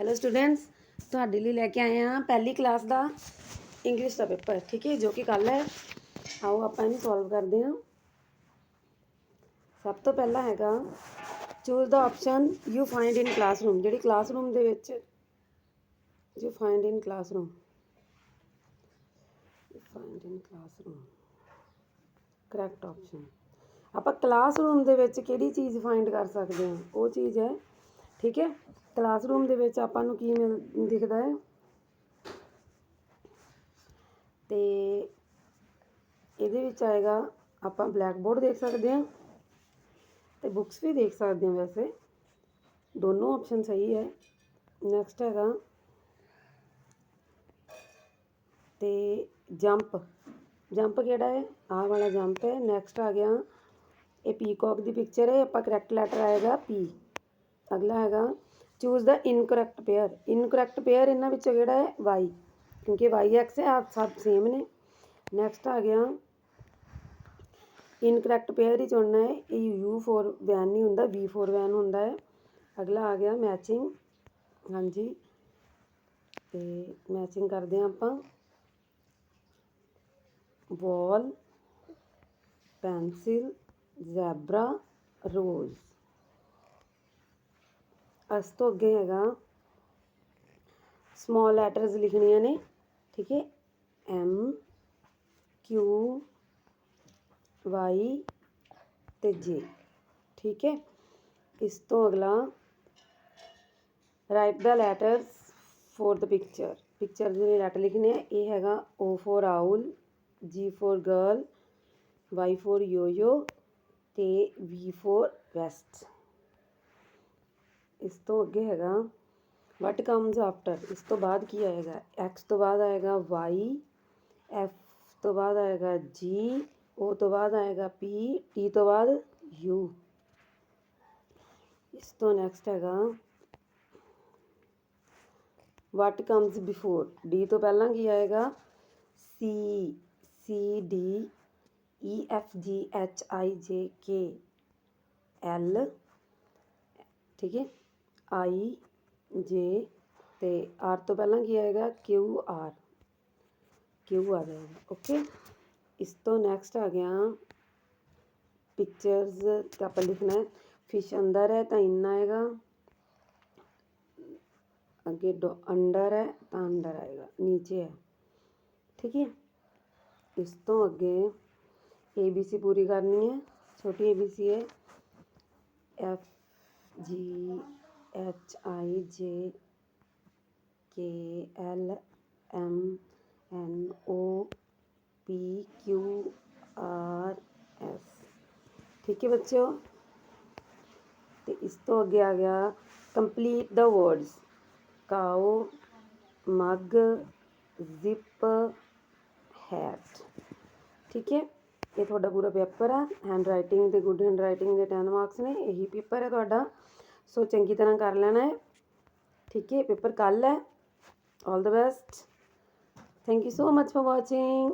Hello students ਤੁਹਾਡੇ ਲਈ ਲੈ ਕੇ ਆਏ ਹਾਂ ਪਹਿਲੀ ਕਲਾਸ ਦਾ ਇੰਗਲਿਸ਼ ਦਾ ਪੇਪਰ ਠੀਕ ਹੈ, ਜੋ ਕਿ ਕੱਲ ਹੈ। ਆਓ ਆਪਾਂ ਇਹਨੂੰ ਸੋਲਵ ਕਰਦੇ ਹਾਂ। ਸਭ ਤੋਂ ਪਹਿਲਾਂ ਹੈਗਾ choose the option you find in classroom ਜਿਹੜੀ ਕਲਾਸਰੂਮ ਦੇ ਵਿੱਚ you find in classroom find in classroom correct option ਆਪਾਂ ਕਲਾਸਰੂਮ ਦੇ ਵਿੱਚ ਕਿਹੜੀ ਚੀਜ਼ ਫਾਈਂਡ ਕਰ ਸਕਦੇ ਹਾਂ? ਉਹ ਚੀਜ਼ ਹੈ ਠੀਕ ਹੈ? ਕਲਾਸਰੂਮ ਦੇ ਵਿੱਚ ਆਪਾਂ ਨੂੰ ਕੀ ਮਿਲ, ਦਿਖਦਾ ਹੈ? ਤੇ ਇਹਦੇ ਵਿੱਚ ਆਏਗਾ, ਆਪਾਂ ਬਲੈਕ ਬੋਰਡ ਦੇਖ ਸਕਦੇ ਹਾਂ ਤੇ ਬੁੱਕਸ ਵੀ ਦੇਖ ਸਕਦੇ ਹਾਂ ਵੈਸੇ। ਦੋਨੋਂ ਆਪਸ਼ਨ ਸਹੀ ਹੈ। ਨੈਕਸਟ ਹੈਗਾ ਤੇ ਜੰਪ ਜੰਪ ਕਿਹੜਾ ਹੈ? ਆਹ ਵਾਲਾ ਜੰਪ ਹੈ। ਨੈਕਸਟ ਆ ਗਿਆ, ਇਹ ਪੀਕੌਕ ਦੀ ਪਿਕਚਰ ਹੈ। ਆਪਾਂ ਕਰੈਕਟ ਲੈਟਰ ਆਏਗਾ ਪੀ अगला हैगा choose the incorrect pair incorrect pair इन्होंने कि वाई क्योंकि वाई एक्स है आप सब सेम ने नैक्सट आ गया इनकोरैक्ट पेयर ही चुनना है ये यू फोर वैन नहीं होंगे वी फोर वैन हों अगला आ गया मैचिंग हाँ जी तो मैचिंग कर दॉल पेंसिल जैबरा रोज़ अस तो अगे है समॉल लैटर लिखनिया ने, ठीक है? एम क्यू वाई तो जे ठीक है? इस तो अगला write the letter for the picture picture जो लैटर लिखने ये है O for owl G for girl Y for yoyo ते वी फॉर वेस्ट ਇਸ ਤੋਂ ਅੱਗੇ ਹੈਗਾ ਵਟ ਕਮਸ ਆਫਟਰ ਇਸ ਤੋਂ ਬਾਅਦ ਕੀ ਆਏਗਾ x ਤੋਂ ਬਾਅਦ ਆਏਗਾ y f ਤੋਂ ਬਾਅਦ ਆਏਗਾ g o ਤੋਂ ਬਾਅਦ ਆਏਗਾ p t ਤੋਂ ਬਾਅਦ u ਇਸ ਤੋਂ ਨੈਕਸਟ ਹੈਗਾ ਵਟ ਕਮਸ ਬਿਫੋਰ d ਤੋਂ ਪਹਿਲਾਂ ਕੀ ਆਏਗਾ c c d e f g h i j k l ਠੀਕ ਹੈ ਆਈ ਜੇ ਤੇ ਆਰ ਤੋਂ ਪਹਿਲਾਂ ਕੀ ਆਏਗਾ ਕਿਊ ਆਰ ਕਿਊ ਆ ਜਾਏਗਾ ਓਕੇ ਇਸ ਤੋਂ ਨੈਕਸਟ ਆ ਗਿਆ ਪਿਕਚਰਸ ਤਾਂ ਆਪਾਂ ਲਿਖਣਾ ਹੈ ਫਿਸ਼ ਅੰਦਰ ਹੈ ਤਾਂ ਇੰਨਾ ਆਏਗਾ ਅੱਗੇ ਅੰਡਰ ਹੈ ਤਾਂ ਅੰਡਰ ਆਏਗਾ ਨੀਚੇ ਹੈ ਠੀਕ ਹੈ ਇਸ ਤੋਂ ਅੱਗੇ ਏ ਬੀ ਸੀ ਪੂਰੀ ਕਰਨੀ ਹੈ ਛੋਟੀ ਏ ਬੀ ਸੀ ਹੈ ਐਫ ਜੀ H I J K L M N O P Q R S ਠੀਕ ਹੈ ਬੱਚਿਓ? ਤੇ ਇਸ ਤੋਂ ਅੱਗੇ ਆ ਗਿਆ ਕੰਪਲੀਟ ਦਾ words cow, mug zip hat ਠੀਕ ਹੈ? ਇਹ ਤੁਹਾਡਾ ਪੂਰਾ ਪੇਪਰ ਆ। ਹੈਂਡ ਰਾਈਟਿੰਗ ਦੇ ਗੁੱਡ ਹੈਂਡ ਰਾਈਟਿੰਗ ਦੇ 10 ਮਾਰਕਸ ਨੇ। ਇਹੀ ਪੇਪਰ ਹੈ ਤੁਹਾਡਾ। सो चंकी तरह कर लेना है। ठीक है पेपर कल है। All the best thank you so much for watching